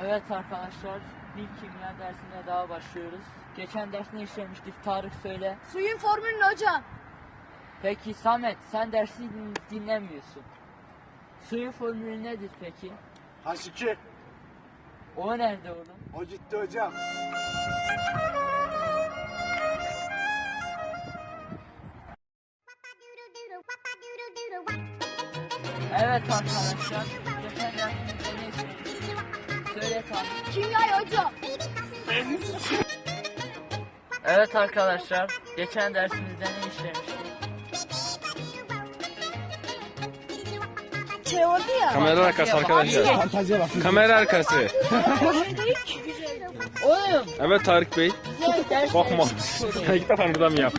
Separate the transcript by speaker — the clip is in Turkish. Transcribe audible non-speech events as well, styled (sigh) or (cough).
Speaker 1: Evet arkadaşlar, bir kimya dersine daha başlıyoruz. Geçen ders ne işlemiştik? Tarık söyle.
Speaker 2: Suyun formülünü hocam.
Speaker 1: Peki Samet, sen dersi din- dinlemiyorsun. Suyun formülü nedir peki?
Speaker 3: H2.
Speaker 1: O nerede oğlum?
Speaker 3: O gitti hocam.
Speaker 1: Evet arkadaşlar, geçen işlemiştik? Söyle.
Speaker 2: Kimyayı hocam.
Speaker 1: Evet arkadaşlar, geçen dersimizde ne işlemiştik?
Speaker 2: Şey oldu ya.
Speaker 4: Kamera arkası arkadaşlar.
Speaker 3: Fantaziye bak.
Speaker 4: Kamera arkası.
Speaker 1: Oğlum,
Speaker 4: Evet Tarık Bey. Bakma. (laughs) İlk defa burada mı yap?